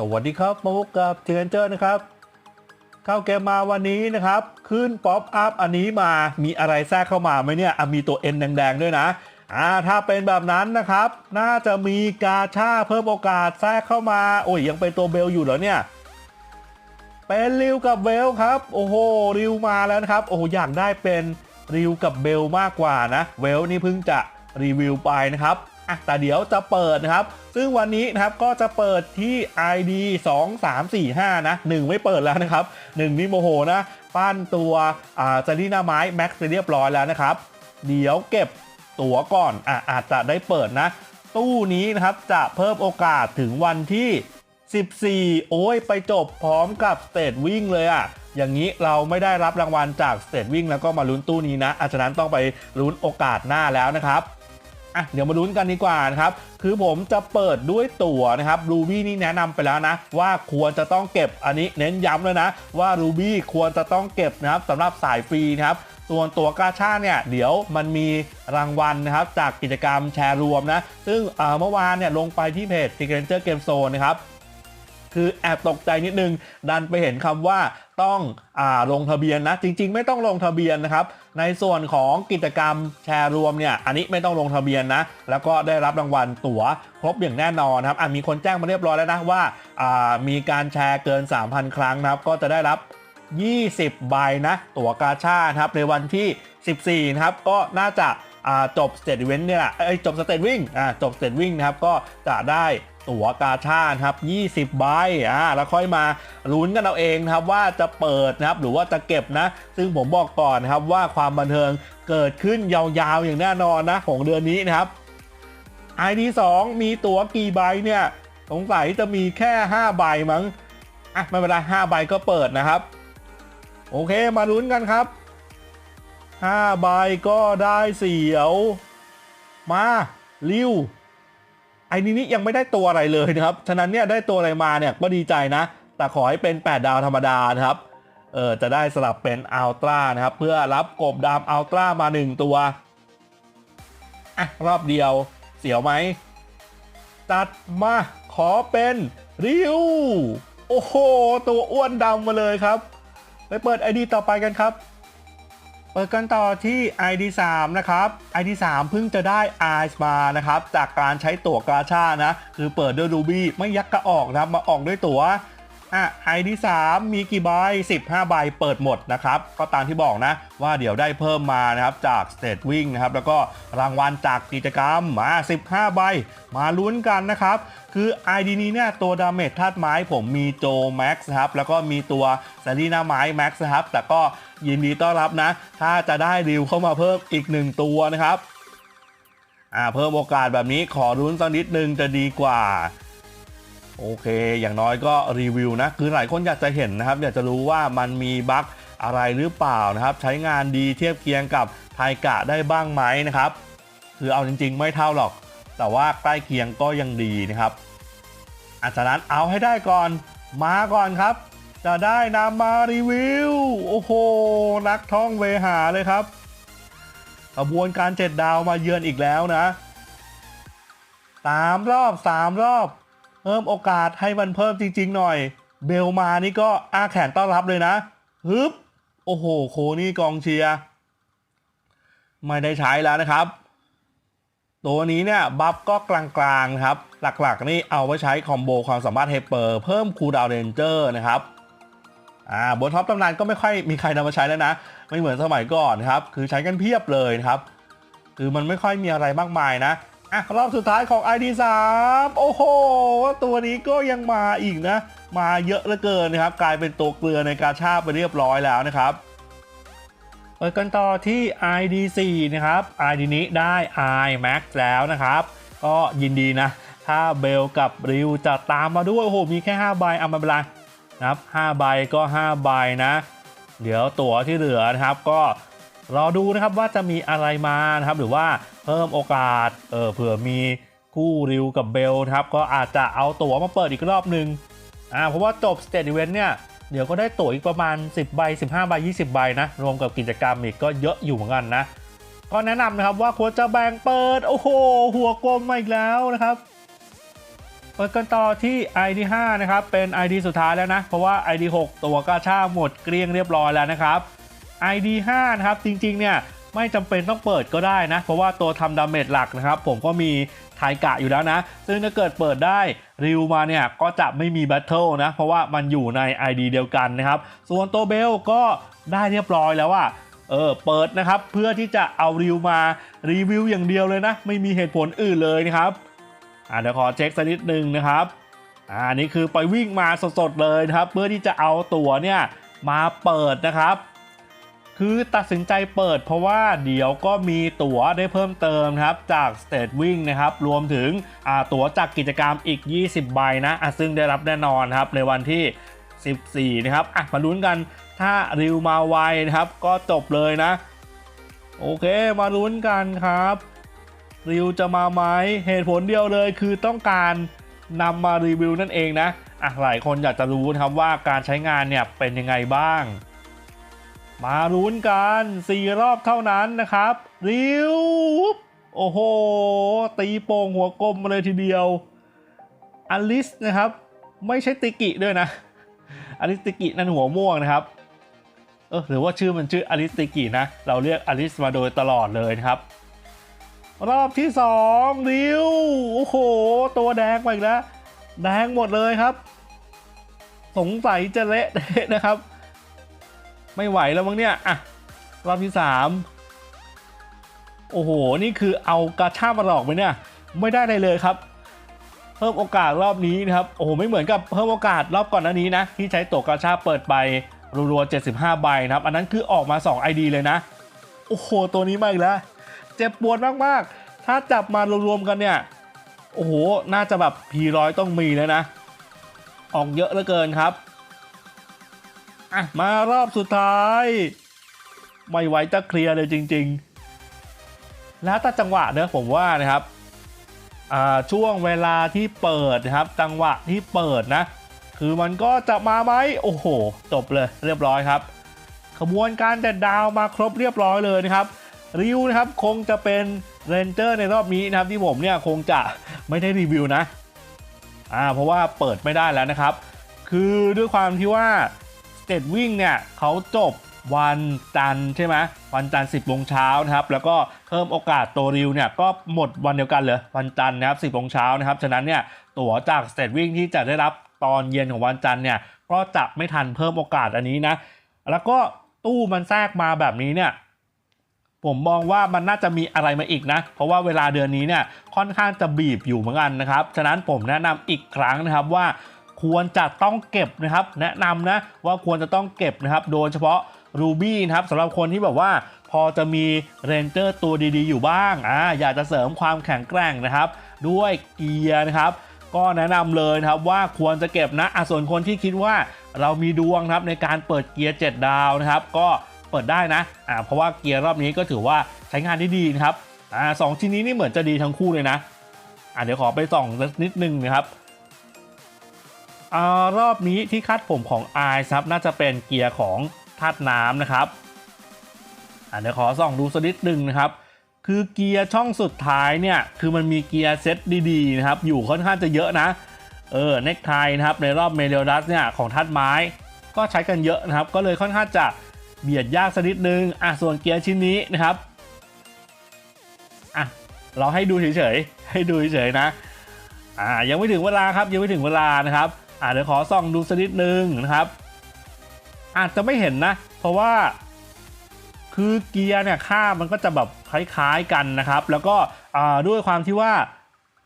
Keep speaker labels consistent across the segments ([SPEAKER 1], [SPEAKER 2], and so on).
[SPEAKER 1] สวัสดีครับ มาพบกับเทนเจอร์นะครับ เข้าเกมมาวันนี้นะครับ ขึ้นป๊อปอัพอันนี้มามีอะไรแทรกเข้ามาไหมเนี่ยมีตัว N แดงๆ ด้วยนะอ่าถ้าเป็นแบบนั้นนะครับ น่าจะมีกาชาเพิ่มโอกาสแทรกเข้ามา โอ้ยยังเป็นตัวเบลอยู่เหรอเนี่ยเป็นริวกับเบลครับ โอ้โหริวมาแล้วนะครับ โอ้โหอยากได้เป็นริวกับเบลมากกว่านะ เวลนี่เพิ่งจะรีวิวไปนะครับ อะแต่เดี๋ยวจะเปิดนะครับ ซึ่งวันนี้นะครับก็จะเปิดที่ ID 2 3 4 5 นะ 1 ไม่เปิดแล้วนะครับ 1 นี่โมโหนะ ปั้นตัวอ่าจารีนาไม้แม็กซ์ไปเรียบร้อยแล้วนะครับ เดี๋ยวเก็บตั๋วก่อนอะอาจจะได้เปิดนะ ตู้นี้นะครับจะเพิ่มโอกาสถึงวันที่ 14 โอ้ยไปจบพร้อมกับสเตทวิ่งเลยอะ่ะอย่างนี้เราไม่ได้รับรางวัลจากสเตทวิ่งแล้วก็มาลุ้นตู้นี้นะอาฉะนั้นต้องไปลุ้นโอกาสหน้าแล้วนะครับ อะเดี๋ยวมาลุ้นกันดีกว่านะครับ คือผมจะเปิดด้วยตั๋วนะครับรูบี้นี่แนะนำไปแล้วนะ ว่าควรจะต้องเก็บอันนี้เน้นย้ำเลยนะ ว่ารูบี้ควรจะต้องเก็บนะครับสำหรับสายฟรีนะครับส่วนตั๋วกาชาเนี่ยเดี๋ยวมันมีรางวัลนะครับจากกิจกรรมแชร์รวมนะ ซึ่งเมื่อวานเนี่ยลงไปที่เพจ t i g r a n g e r Game Zone นะครับคือแอบตกใจนิดนึง ดันไปเห็นคำว่าต้องอลงทะเบียนนะ จริง ๆ ไม่ต้องลงทะเบียนนะครับในส่วนของกิจกรรมแชร์รวมเนี่ยอันนี้ไม่ต้องลงทะเบียนนะ แล้วก็ได้รับรางวัลตั๋วครบอย่างแน่นอนนะครับอะมีคนแจ้งมาเรียบร้อยแล้วนะว่าอ่ามีการแชร์เกิน 3,000 ครั้งนะครับ ก็จะได้รับ 20 ใบนะ ตั๋วกาชาดครับในวันที่ 14 นะครับ ก็น่าจะ จบสเตทเวนต์เนี่ยแหละเอ้จบสเตทวิ่งจบสเตทวิ่งนะครับก็จะได้ตั๋วกาชาดครับ 20 ใบ อ่า แล้วค่อยมาลุ้นกันเอาเองนะครับว่าจะเปิดนะครับหรือว่าจะเก็บนะ ซึ่งผมบอกก่อนนะครับว่าความบันเทิงเกิดขึ้นยาวๆอย่างแน่นอนนะของเดือนนี้นะครับ ID 2มีตั๋วกี่ใบเนี่ย สงสัยจะมีแค่ 5 ใบมั้ง อะไม่เป็นไร5ใบก็เปิดนะครับ โอเค มาลุ้นกันครับ 5ใบก็ได้เสียว มาริวไอ้นี่นี่ยังไม่ได้ตัวอะไรเลยนะครับ ฉะนั้นเนี่ยได้ตัวอะไรมาเนี่ยก็ดีใจนะ แต่ขอให้เป็น 8 ดาวธรรมดานะครับ เออจะได้สลับเป็นอัลตร้านะครับ เพื่อรับกบดำอัลตร้ามา 1 ตัว อะ รอบเดียวเสียวไหม ตัดมาขอเป็นริว โอ้โห ตัวอ้วนดำมาเลยครับ ไปเปิด ID ต่อไปกันครับ เปิดกันต่อที่ ID 3 นะครับ ID 3 เพิ่งจะได้ i ์มานะครับ จากการใช้ตั๋วกาชานะ คือเปิดด้วยดูบี้ไม่ยักกระออกนะมาออกด้วยตั๋ว อะ ID 3มีกี่ใบ 15 ใบเปิดหมดนะครับ ก็ตามที่บอกนะ ว่าเดี๋ยวได้เพิ่มมานะครับ จาก State Wing นะครับ แล้วก็รางวัลจากกิจกรรมมา15 ใบ มาลุ้นกันนะครับ คือ ID นี้เนี่ยตัวดาเมจธาตุไม้ผมมีโจแม็กซ์ครับ แล้วก็มีตัวซารีนาไม้แม็กซ์ครับ แต่ก็ยินดีต้อนรับนะ ถ้าจะได้ริวเข้ามาเพิ่มอีก 1 ตัวนะครับอ่าเพิ่มโอกาสแบบนี้ขอรุ้นสักนิดนึงจะดีกว่า โอเค อย่างน้อยก็รีวิวนะ คือหลายคนอยากจะเห็นนะครับ อยากจะรู้ว่ามันมีบั๊กอะไรหรือเปล่านะครับ ใช้งานดีเทียบเคียงกับไทกะได้บ้างไหมนะครับ คือเอาจริงๆ ไม่เท่าหรอก แต่ว่าใกล้เคียงก็ยังดีนะครับอาจากนั้นเอาให้ได้ก่อนมาก่อนครับ จะได้นำมารีวิว โอ้โห นักท่องเวหาเลยครับกระบวนการเจ็ดดาวมาเยือนอีกแล้วนะสามรอบสามรอบ พิ่มโอกาสให้มันเพิ่มจริง ๆ หน่อย เบลมานี่ก็อ้าแขนต้อนรับเลยนะฮึบโอ้โห โคนี่กองเชียร์ไม่ได้ใช้แล้วนะครับ ตัวนี้เนี่ยบัฟก็กลางๆครับ หลักๆนี่เอาไว้ใช้คอมโบความสามารถเฮเปอร์เพิ่มคูดาวเรนเจอร์นะครับอ่าบนท็อปตำนานก็ไม่ค่อยมีใครนำมาใช้แล้วนะ ไม่เหมือนสมัยก่อนครับ คือใช้กันเพียบเลยนะครับ คือมันไม่ค่อยมีอะไรมากมายนะ อะรอบสุดท้ายของ ID 3 โอ้โห ตัวนี้ก็ยังมาอีกนะ มาเยอะเหลือเกินนะครับ กลายเป็นตัวเกลือในกาชาดไปเรียบร้อยแล้วนะครับเปิดกันต่อที่ ID 4 นะครับ ID นี้ได้ i Max แล้วนะครับ ก็ยินดีนะ ถ้าเบลกับริวจะตามมาด้วย โอ้โห มีแค่ 5 ใบเอามาเป็นไรนะครับ5ใบก็ 5 ใบนะ เดี๋ยวตั๋วที่เหลือนะครับ ก็ รอดูนะครับว่าจะมีอะไรมานะครับหรือว่าเพิ่มโอกาสเออเผื่อมีคู่ริวกับเบลครับก็อาจจะเอาตั๋วมาเปิดอีกรอบหนึ่งอ่าเพราะว่าจบสเต t อีเวนต์เนี่ยเดี๋ยวก็ได้ตั๋วอีกประมาณ 10 ใบ 15 ใบ 20 ใบนะ รวมกับกิจกรรมอีกก็เยอะอยู่เหมือนกันนะ ก็แนะนำนะครับว่าควรจะแบ่งเปิด โอ้โห หัวกลมมาอีกแล้วนะครับ เปิดกันต่อที่ ID 5นะครับ เป็น ID สุดท้ายแล้วนะ เพราะว่า ID 6 ตัวกาชาหมดเกลี้ยงเรียบร้อยแล้วนะครับ ID 5นะครับจริงๆเนี่ยไม่จำเป็นต้องเปิดก็ได้นะ เพราะว่าตัวทำดาเมจหลักนะครับ ผมก็มีไทกะอยู่แล้วนะ ซึ่งถ้าเกิดเปิดได้ริวมาเนี่ยก็จะไม่มีแบทเทิลนะ เพราะว่ามันอยู่ใน ID เดียวกันนะครับ ส่วนตัวเบลก็ได้เรียบร้อยแล้วว่าเออเปิดนะครับเพื่อที่จะเอาริวมารีวิวอย่างเดียวเลยนะ ไม่มีเหตุผลอื่นเลยนะครับอ่าเดี๋ยวขอเช็คสักนิดนึงนะครับอ่านี่คือไปวิ่งมาสดๆเลยนะครับ เพื่อที่จะเอาตั๋วเนี่ยมาเปิดนะครับ คือตัดสินใจเปิดเพราะว่าเดี๋ยวก็มีตั๋วได้เพิ่มเติมครับจากสเต e วิ่งนะครับรวมถึงตั๋วจากกิจกรรมอีก 20 ใบนะะซึ่งได้รับแน่นอนครับในวันที่ 14 นะครับอะมาลุ้นกันถ้าริวมาไวนะครับก็จบเลยนะ โอเคมาลุ้นกันครับ ริวจะมาไหมเหตุผลเดียวเลยคือต้องการนำมารีวิวนั่นเองนะอะหลายคนอยากจะรู้นะครับว่าการใช้งานเนี่ยเป็นยังไงบ้าง มาลุ้นกัน4รอบเท่านั้นนะครับ ริวโอ้โห ตีโป่งหัวกลมมาเลยทีเดียวอลิสนะครับ ไม่ใช่ติกิด้วยนะอลิสติกินั่นหัวม่วงนะครับ เออหรือว่าชื่อมันชื่ออลิสติกินะ เราเรียกอลิสมาโดยตลอดเลยนะครับ รอบที่สองริวโอ้โห ตัวแดงไปอีกแล้ว แดงหมดเลยครับ สงสัยจะเละเทะนะครับ ไม่ไหวแล้วมั้งเนี่ยอะรอบที่สามโอ้โห นี่คือเอากาชามาหลอกไหมเนี่ย ไม่ได้เลยเลยครับ เพิ่มโอกาสรอบนี้นะครับ โอ้โห ไม่เหมือนกับเพิ่มโอกาสรอบก่อนหน้านี้นะ ที่ใช้ตัวกาชาเปิดไปรัวๆ75 ใบนะครับ อันนั้นคือออกมา 2 ID เลยนะ โอ้โห ตัวนี้มาอีกแล้ว เจ็บปวดมากๆ ถ้าจับมารวมๆกันเนี่ย โอ้โห น่าจะแบบพีร้อยต้องมีแล้วนะ ออกเยอะเหลือเกินครับ อะมารอบสุดท้าย ไม่ไหวจะเคลียร์เลยจริง ๆ แล้วแต่จังหวะเนอะผมว่านะครับช่วงเวลาที่เปิดนะครับ จังหวะที่เปิดนะ คือมันก็จะมาไหมโอ้โห จบเลยเรียบร้อยครับ ขบวนการแต่ดาวมาครบเรียบร้อยเลยนะครับ ริวนะครับคงจะเป็นเรนเจอร์ในรอบนี้นะครับที่ผมเนี่ยคงจะไม่ได้รีวิวนะอ่าเพราะว่าเปิดไม่ได้แล้วนะครับ คือด้วยความที่ว่า สเต e วิ่งเนี่ยเขาจบวันจันทร์ใช่ไหมวันจันทร์10โมงเช้านะครับ แล้วก็เพิ่มโอกาสตัวริวเนี่ยก็หมดวันเดียวกันเลยวันจันทร์นะครับ10โมงเช้านะครับฉะนั้นเนี่ยตั๋วจากสเต e วิ่งที่จะได้รับตอนเย็นของวันจันทร์เนี่ยก็จะไม่ทันเพิ่มโอกาสอันนี้นะ แล้วก็ตู้มันแทรกมาแบบนี้เนี่ยผมมองว่ามันน่าจะมีอะไรมาอีกนะ เพราะว่าเวลาเดือนนี้เนี่ยค่อนข้างจะบีบอยู่เหมือนกันนะครับ ฉะนั้นผมแนะนำอีกครั้งนะครับว่า ควรจะต้องเก็บนะครับ แนะนำนะว่าควรจะต้องเก็บนะครับ โดยเฉพาะรูบี้นะครับสำหรับคนที่แบบว่าพอจะมีเรนเจอร์ตัวดีๆ อยู่บ้างอ่าอยากจะเสริมความแข็งแกร่งนะครับ ด้วยเกียร์นะครับ ก็แนะนำเลยนะครับว่าควรจะเก็บนะอะส่วนคนที่คิดว่าเรามีดวงครับในการเปิดเกียร์ 7 ดาวนะครับ ก็เปิดได้นะอ่าเพราะว่าเกียร์รอบนี้ก็ถือว่าใช้งานได้ดีนะครับอ่าสองชิ้นนี้นี่เหมือนจะดีทั้งคู่เลยนะอ่าเดี๋ยวขอไปส่องสักนิดนึงนะครับ อรอบนี้ที่คาดผมของไอซ์ครับน่าจะเป็นเกียร์ของธาตุน้ำนะครับอ่าเดี๋ยวขอส่องดูสักนิดหนึ่งนะครับ คือเกียร์ช่องสุดท้ายเนี่ยคือมันมีเกียร์เซตดีๆนะครับอยู่ค่อนข้างจะเยอะนะเออเน็กไทนะครับในรอบเมเดลดัสเนี่ยของทัดไม้ก็ใช้กันเยอะนะครับ ก็เลยค่อนข้างจะเบียดยากสักนิดนึงอะส่วนเกียร์ชิ้นนี้นะครับอะเราให้ดูเฉยๆให้ดูเฉยๆนะอ่ายังไม่ถึงเวลาครับยังไม่ถึงเวลานะครับ อ่าเดี๋ยวขอส่องดูสักนิดนึงนะครับ อาจจะไม่เห็นนะ เพราะว่าคือเกียร์เนี่ยค่ามันก็จะแบบคล้ายๆกันนะครับ แล้วก็ด้วยความที่ว่า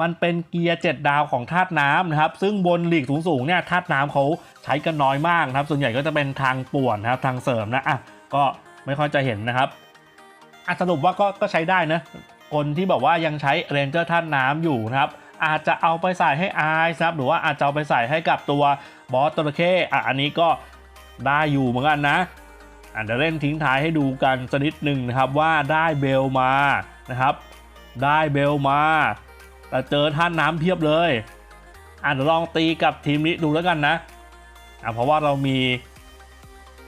[SPEAKER 1] มันเป็นเกียร์7ดาวของธาตุน้ำนะครับ ซึ่งบนหลีกสูงๆเนี่ยธาตุน้ำเขาใช้กันน้อยมากนะครับ ส่วนใหญ่ก็จะเป็นทางป่วนนะครับทางเสริมนะอะก็ไม่ค่อยจะเห็นนะครับอะสรุปว่าก็ก็ใช้ได้นะคนที่แบบว่ายังใช้เรนเจอร์ธาตุน้ำอยู่นะครับ อาจจะเอาไปใส่ให้ไอซ์ครับหรือว่าอาจจะเอาไปใส่ให้กับตัวบอสตระเข้อะอันนี้ก็ได้อยู่เหมือนกันนะอาจจะเล่นทิ้งท้ายให้ดูกันสักนิดหนึ่งนะครับว่าได้เบลมานะครับ ได้เบลมา แต่เจอท่านน้ำเพียบเลยอะเดี๋ยวลองตีกับทีมนี้ดูแล้วกันนะอะเพราะว่าเรามี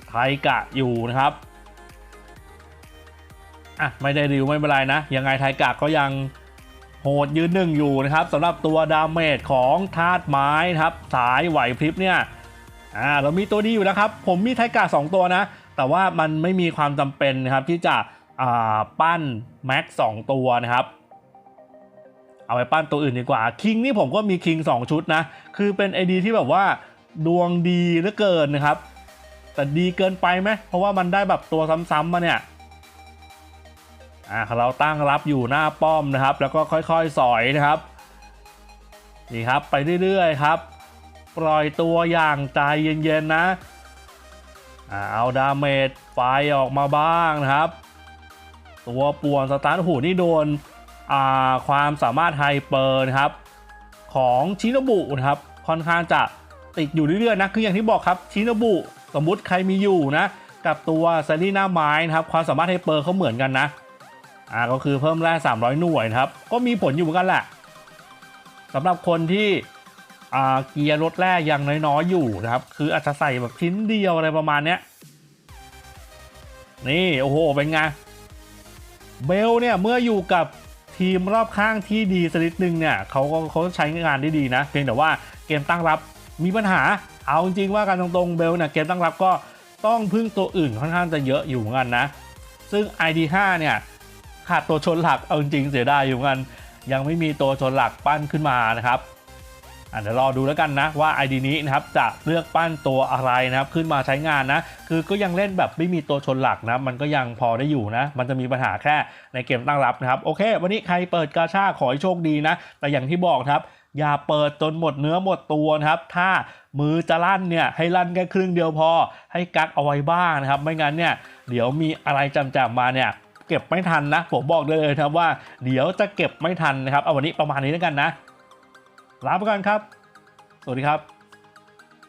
[SPEAKER 1] ไทกะอยู่นะครับอะไม่ได้ริวไม่เป็นไรนะ ยังไงไทกะก็ยัง โหดยืนหนึ่งอยู่นะครับสำหรับตัวดาเมจของธาตุไม้ครับสายไหวพริบเนี่ยอ่าเรามีตัวนี้อยู่แล้วครับ ผมมีไทกา2ตัวนะ แต่ว่ามันไม่มีความจำเป็นนะครับที่จะอ่าปั้นแม็กสองตัวนะครับเอาไปปั้นตัวอื่นดีกว่าคิงนี่ผมก็มีคิง2 ชุดนะ คือเป็นไอดีที่แบบว่าดวงดีเหลือเกินนะครับ แต่ดีเกินไปไหมเพราะว่ามันได้แบบตัวซ้ำๆมาเนี่ย อ่าเราตั้งรับอยู่หน้าป้อมนะครับ แล้วก็ค่อยๆสอยนะครับนี่ครับไปเรื่อยๆครับ ปล่อยตัวอย่างใจเย็นๆนะเอาดาเมจไฟออกมาบ้างนะครับ ตัวป่วนสตาร์ทหูนี่โดนความสามารถไฮเปอร์นะครับ ของชินบุนะครับ ค่อนข้างจะติดอยู่เรื่อยๆนะคืออย่างที่บอกครับชินบุสมมุติใครมีอยู่นะ กับตัวซารีนาไม้นะครับ ความสามารถไฮเปอร์เขาเหมือนกันนะ อ่าก็คือเพิ่มแร่300 หน่วยนะครับ ก็มีผลอยู่เหมือนกันแหละสำหรับคนที่อ่าเกียร์รถแร่ยังน้อยๆอยู่นะครับ คืออาจจะใส่แบบชิ้นเดียวอะไรประมาณเนี้ยนี่โอ้โหเป็นไงเบลเนี่ยเมื่ออยู่กับทีมรอบข้างที่ดีสักนิดนึงเนี่ยเขาก็เขาใช้งานได้ดีนะ เพียงแต่ว่าเกมตั้งรับมีปัญหา เอาจริงๆว่าการตรงๆเบลเนี่ยเกมตั้งรับก็ต้องพึ่งตัวอื่นค่อนข้างจะเยอะอยู่เหมือนกันนะ ซึ่ง ID5 เนี่ย ขาดตัวชนหลักเอาจริงเสียดายอยู่เหมือนกัน ยังไม่มีตัวชนหลักปั้นขึ้นมานะครับอะเดี๋ยวรอดูแล้วกันนะว่า ID นี้นะครับจะเลือกปั้นตัวอะไรนะครับขึ้นมาใช้งานนะ คือก็ยังเล่นแบบไม่มีตัวชนหลักนะมันก็ยังพอได้อยู่นะ มันจะมีปัญหาแค่ในเกมตั้งรับนะครับโอเค วันนี้ใครเปิดกาชาขอให้โชคดีนะ แต่อย่างที่บอกครับ อย่าเปิดจนหมดเนื้อหมดตัวนะครับ ถ้ามือจะลั่นเนี่ยให้ลั่นแค่ครึ่งเดียวพอ ให้กักเอาไว้บ้างนะครับ ไม่งั้นเนี่ยเดี๋ยวมีอะไรจำๆมาเนี่ย เก็บไม่ทันนะ ผมบอกได้เลยครับว่าเดี๋ยวจะเก็บไม่ทันนะครับ เอาวันนี้ประมาณนี้แล้วกันนะ ลาไปก่อนครับ สวัสดีครับ